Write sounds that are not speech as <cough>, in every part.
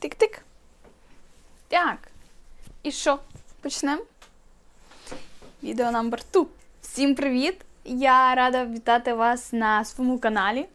Тик-тик. Так. І що? Почнемо? Відео номер 2. Всім привіт! Я рада вітати вас на своєму каналі.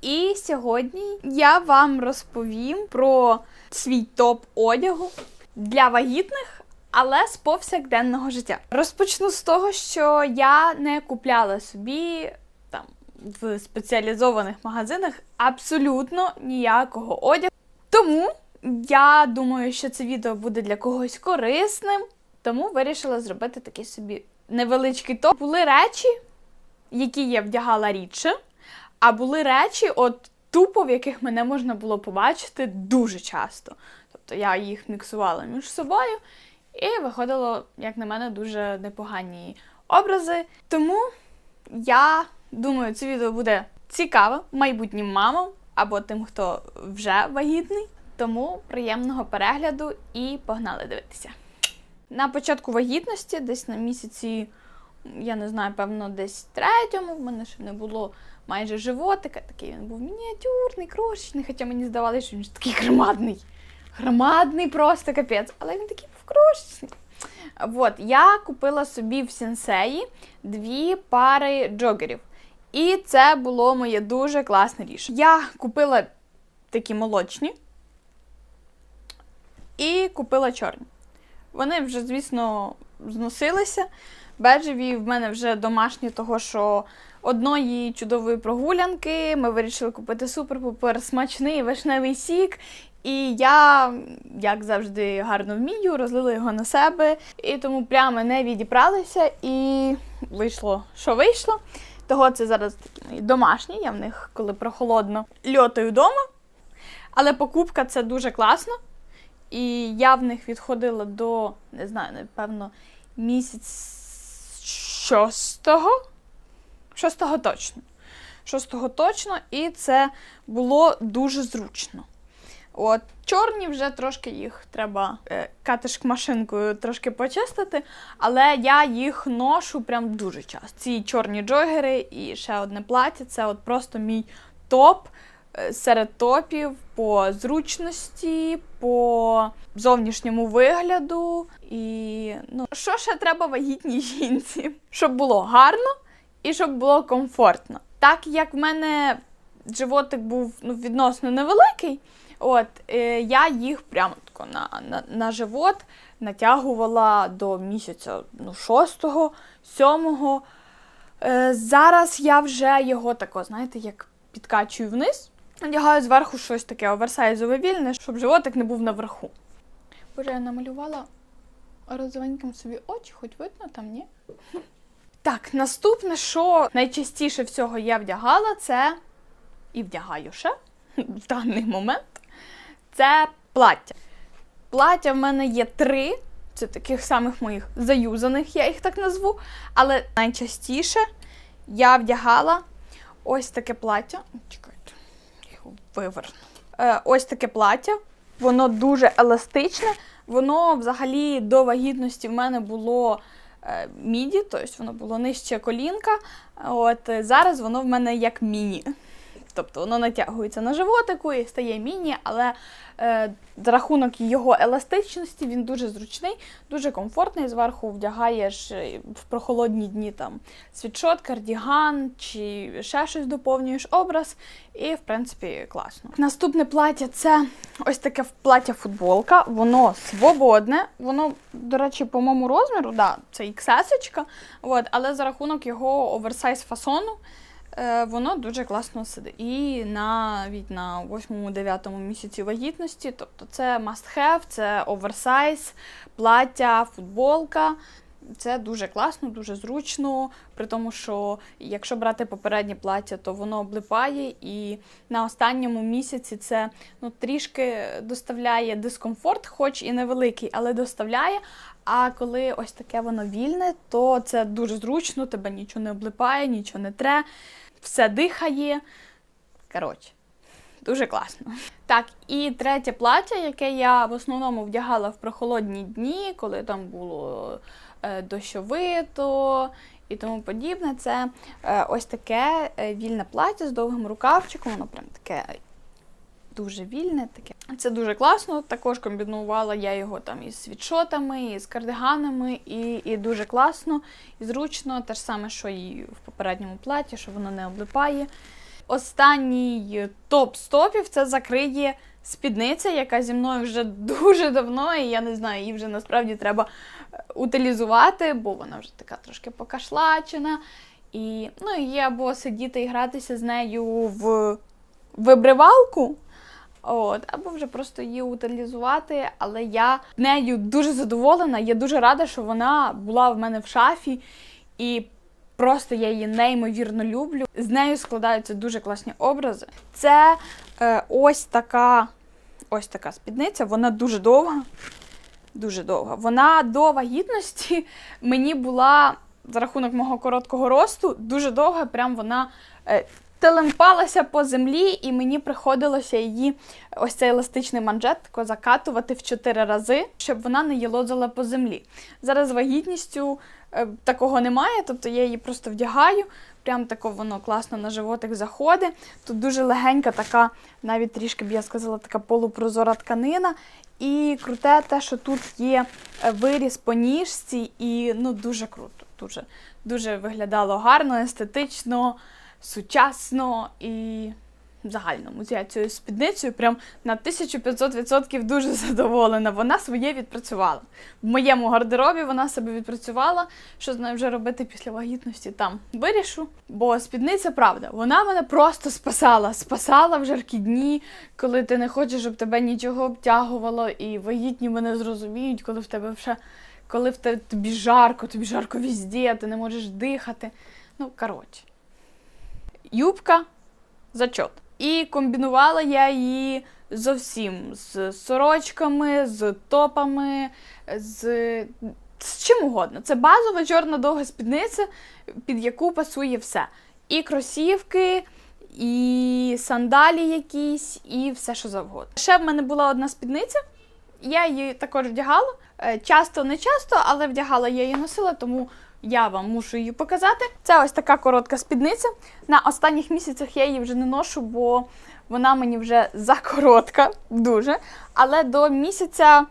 І сьогодні я вам розповім про свій топ одягу для вагітних, але з повсякденного життя. Розпочну з того, що я не купляла собі там в спеціалізованих магазинах абсолютно ніякого одягу. Тому я думаю, що це відео буде для когось корисним, тому вирішила зробити такий собі невеличкий топ. Були речі, які я вдягала рідше, а були речі, от тупо, в яких мене можна було побачити дуже часто. Тобто я їх міксувала між собою, і виходило, як на мене, дуже непогані образи. Тому я думаю, це відео буде цікаве майбутнім мамам або тим, хто вже вагітний. Тому приємного перегляду і погнали дивитися. На початку вагітності, десь на місяці, я не знаю, певно, десь третьому, в мене ще не було майже животика. Такий він був мініатюрний, крошечний, хоча мені здавалося, що він ж такий громадний. Громадний просто капець. Але він такий був крошечний. От, я купила собі в сенсеї дві пари джогерів. І це було моє дуже класне рішення. Я купила такі молочні і купила чорні. Вони вже, звісно, зносилися. Бежеві в мене вже домашні, того що одної чудової прогулянки ми вирішили купити супер-пупер смачний вишневий сік. І я, як завжди, гарно вмію, розлила його на себе. І тому прямо не відібралися. І вийшло, що вийшло. Того це зараз такі домашні, я в них, коли прохолодно, льотаю вдома. Але покупка це дуже класно. І я в них відходила до, не знаю, напевно, місяць шостого. Шостого точно. Шостого точно, і це було дуже зручно. От, чорні вже трошки їх треба е, катишк-машинкою трошки почистити, але я їх ношу прям дуже часто. Ці чорні джогери і ще одне плаття це от просто мій топ е, серед топів по зручності, по зовнішньому вигляду. І ну, що ще треба вагітній <laughs> жінці? Щоб було гарно і щоб було комфортно. Так як в мене животик був ну, відносно невеликий. От, е, я їх прямо тако на, на, на живот натягувала до місяця ну, шостого, сьомого. Е, зараз я вже його тако, знаєте, як підкачую вниз, надягаю зверху щось таке оверсайзове вільне, щоб животик не був наверху. Боже, я намалювала розовеньким собі очі, хоч видно там, ні? Так, наступне, що найчастіше всього я вдягала, це і вдягаю ще в даний момент це плаття. Плаття в мене є три. Це таких самих моїх заюзаних, я їх так назву. Але найчастіше я вдягала ось таке плаття. Чекайте, його виверну. Е, ось таке плаття. Воно дуже еластичне. Воно взагалі до вагітності в мене було е, міді, тобто воно було нижче колінка. От е, зараз воно в мене як міні. Тобто воно натягується на животику і стає міні, але е, за рахунок його еластичності він дуже зручний, дуже комфортний. Зверху вдягаєш е, в прохолодні дні там світшот, кардіган чи ще щось доповнюєш образ, і в принципі класно. Наступне плаття це ось таке плаття-футболка. Воно свободне, воно, до речі, по моєму розміру, да, це XS, от, але за рахунок його оверсайз фасону. Е, Воно дуже класно сидить. І навіть на 8-9 місяці вагітності, тобто це must have, це оверсайз, плаття, футболка. Це дуже класно, дуже зручно, при тому, що якщо брати попереднє плаття, то воно облипає, і на останньому місяці це ну, трішки доставляє дискомфорт, хоч і невеликий, але доставляє. А коли ось таке воно вільне, то це дуже зручно, тебе нічого не облипає, нічого не тре, все дихає. Коротше, дуже класно. Так, і третє плаття, яке я в основному вдягала в прохолодні дні, коли там було е, дощовито і тому подібне, це е, ось таке е, вільне плаття з довгим рукавчиком, воно прям таке дуже вільне, таке Це дуже класно. Також комбінувала я його там із світшотами, і з кардиганами, і, і дуже класно і зручно. Те ж саме, що і в попередньому платі, що воно не облипає. Останній топ стопів це закриє спідниця, яка зі мною вже дуже давно, і я не знаю, її вже насправді треба е, утилізувати, бо вона вже така трошки покашлачена. І ну, і або сидіти і гратися з нею в вибривалку. От, або вже просто її утилізувати, але я нею дуже задоволена. Я дуже рада, що вона була в мене в шафі, і просто я її неймовірно люблю. З нею складаються дуже класні образи. Це е, ось така ось така спідниця, вона дуже довга. Дуже довга. Вона до вагітності мені була за рахунок мого короткого росту дуже довга. Прям вона е, телемпалася по землі, і мені приходилося її ось цей еластичний манжет закатувати в чотири рази, щоб вона не їлозила по землі. Зараз вагітністю е, такого немає, тобто я її просто вдягаю. Прям тако воно класно на животик заходить. Тут дуже легенька, така, навіть трішки б я сказала, така полупрозора тканина. І круте те, що тут є е, виріз по ніжці, і ну дуже круто. Дуже, дуже виглядало гарно, естетично, сучасно і загальному. Я цією спідницею прям на 1500% дуже задоволена. Вона своє відпрацювала. В моєму гардеробі вона себе відпрацювала. Що з нею вже робити після вагітності, там вирішу. Бо спідниця, правда, вона мене просто спасала. Спасала в жаркі дні, коли ти не хочеш, щоб тебе нічого обтягувало, і вагітні мене зрозуміють, коли в тебе вже. Коли в тебе тобі жарко, тобі жарко візді, ти не можеш дихати. Ну, коротше. Юбка зачот. І комбінувала я її зовсім з сорочками, з топами, з, з чим угодно. Це базова чорна довга спідниця, під яку пасує все. І кросівки, і сандалі якісь, і все, що завгодно. Ще в мене була одна спідниця. Я її також вдягала. Е, Часто, не часто, але вдягала я її носила, тому я вам мушу її показати. Це ось така коротка спідниця. На останніх місяцях я її вже не ношу, бо вона мені вже закоротка, дуже. Але до місяця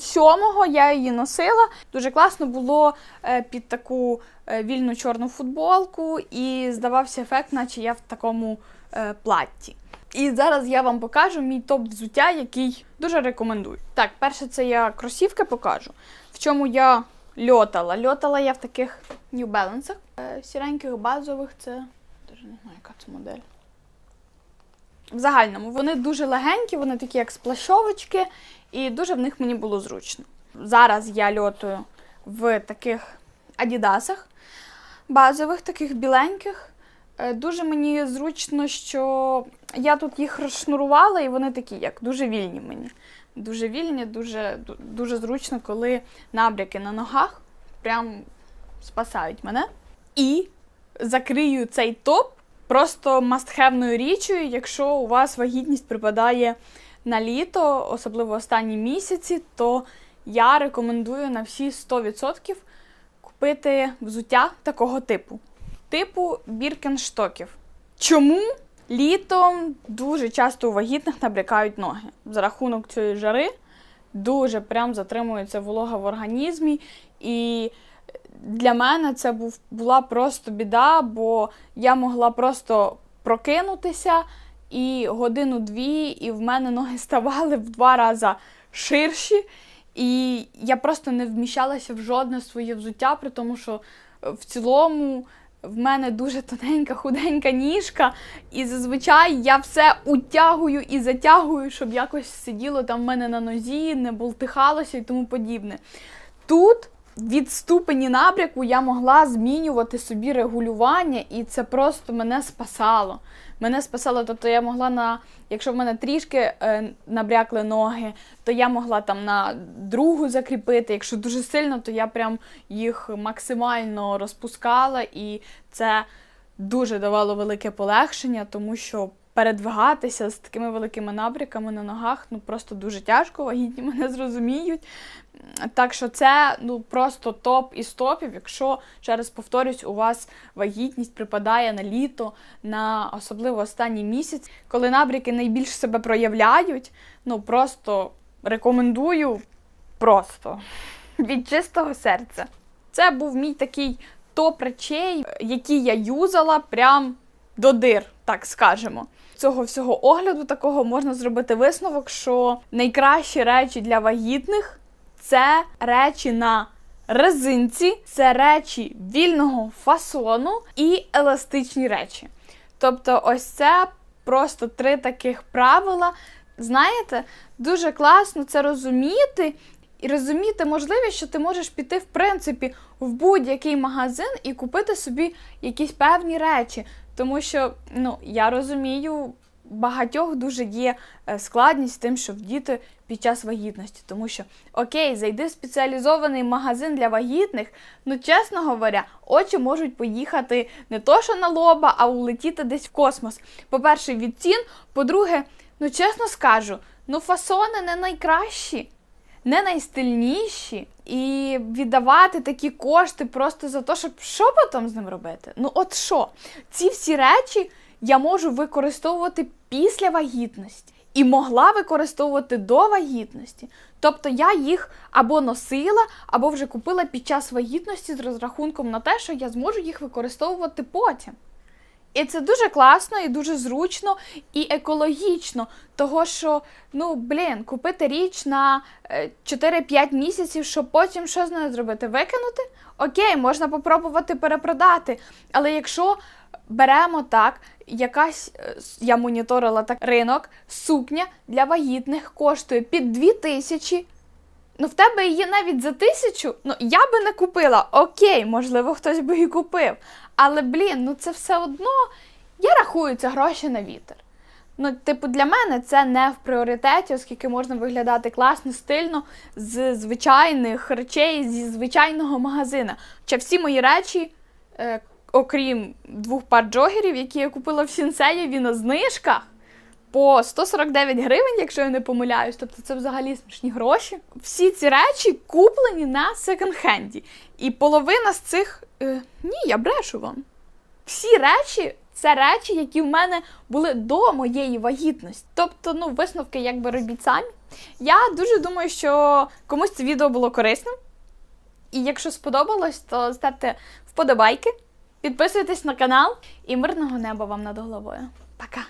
сьомого я її носила. Дуже класно було е, під таку е, вільну чорну футболку, і здавався ефект, наче я в такому е, платті. І зараз я вам покажу мій топ взуття, який дуже рекомендую. Так, перше, це я кросівки покажу, в чому я льотала. Льотала я в таких New Balance, е, сіреньких базових, це даже не знаю, яка це модель. В загальному вони дуже легенькі, вони такі, як сплащовочки, і дуже в них мені було зручно. Зараз я льотую в таких адідасах базових, таких біленьких. Е, Дуже мені зручно, що я тут їх розшнурувала, і вони такі, як дуже вільні мені. Дуже вільні, дуже, дуже зручно, коли набряки на ногах прям спасають мене. І закрию цей топ просто мастхевною річчю, якщо у вас вагітність припадає на літо, особливо останні місяці, то я рекомендую на всі 100% купити взуття такого типу типу біркенштоків. Чому літом дуже часто у вагітних набрякають ноги? За рахунок цієї жари дуже прям затримується волога в організмі. І для мене це був, була просто біда, бо я могла просто прокинутися і годину-дві, і в мене ноги ставали в два рази ширші. І я просто не вміщалася в жодне своє взуття, при тому, що е, в цілому в мене дуже тоненька, худенька ніжка, і зазвичай я все утягую і затягую, щоб якось сиділо там в мене на нозі, не болтихалося і тому подібне. Тут від ступені набряку я могла змінювати собі регулювання, і це просто мене спасало. Мене спасало, тобто я могла на, якщо в мене трішки е, набрякли ноги, то я могла там на другу закріпити. Якщо дуже сильно, то я прям їх максимально розпускала, і це дуже давало велике полегшення, тому що передвигатися з такими великими набряками на ногах. Ну просто дуже тяжко, вагітні <laughs> мене зрозуміють. Так що це ну просто топ із топів. Якщо ще раз повторюсь, у вас вагітність припадає на літо, на особливо останній місяць, коли набряки найбільш себе проявляють. Ну просто рекомендую просто <laughs> від чистого серця. Це був мій такий топ речей, які я юзала прям до дир, так скажемо. Цього всього огляду такого можна зробити висновок, що найкращі речі для вагітних це речі на резинці, це речі вільного фасону і еластичні речі. Тобто, ось це просто три таких правила. Знаєте, дуже класно це розуміти. І розуміти можливість, що ти можеш піти, в принципі, в будь-який магазин і купити собі якісь певні речі. Тому що, ну, я розумію, багатьох дуже є е, складність з тим, що вдіти під час вагітності. Тому що, окей, зайди в спеціалізований магазин для вагітних, ну, чесно говоря, очі можуть поїхати не то, що на лоба, а улетіти десь в космос. По-перше, від цін, по-друге, ну чесно скажу, ну фасони не найкращі не найстильніші, і віддавати такі кошти просто за те, щоб що потім з ним робити? Ну, от що? Ці всі речі я можу використовувати після вагітності і могла використовувати до вагітності. Тобто я їх або носила, або вже купила під час вагітності з розрахунком на те, що я зможу їх використовувати потім. І це дуже класно, і дуже зручно, і екологічно. Того, що, ну, блін, купити річ на е, 4-5 місяців, щоб потім що з нею зробити? Викинути? Окей, можна попробувати перепродати. Але якщо беремо так, якась, е, я моніторила так ринок, сукня для вагітних коштує під 2 тисячі. Ну, в тебе її навіть за тисячу. Ну, я би не купила. Окей, можливо, хтось би і купив. Але, блін, ну це все одно. Я рахую це гроші на вітер. Ну, типу, для мене це не в пріоритеті, оскільки можна виглядати класно, стильно з звичайних речей, зі звичайного магазина. Хоча всі мої речі, е, окрім двох пар джогерів, які я купила в Сінсеєві на знижках, по 149 гривень, якщо я не помиляюсь, тобто це взагалі смішні гроші. Всі ці речі куплені на секонд-хенді. І половина з цих. Е, ні, я брешу вам. Всі речі це речі, які в мене були до моєї вагітності. Тобто, ну, висновки якби робіть самі. Я дуже думаю, що комусь це відео було корисним. І якщо сподобалось, то ставте вподобайки, підписуйтесь на канал і мирного неба вам над головою. Пока!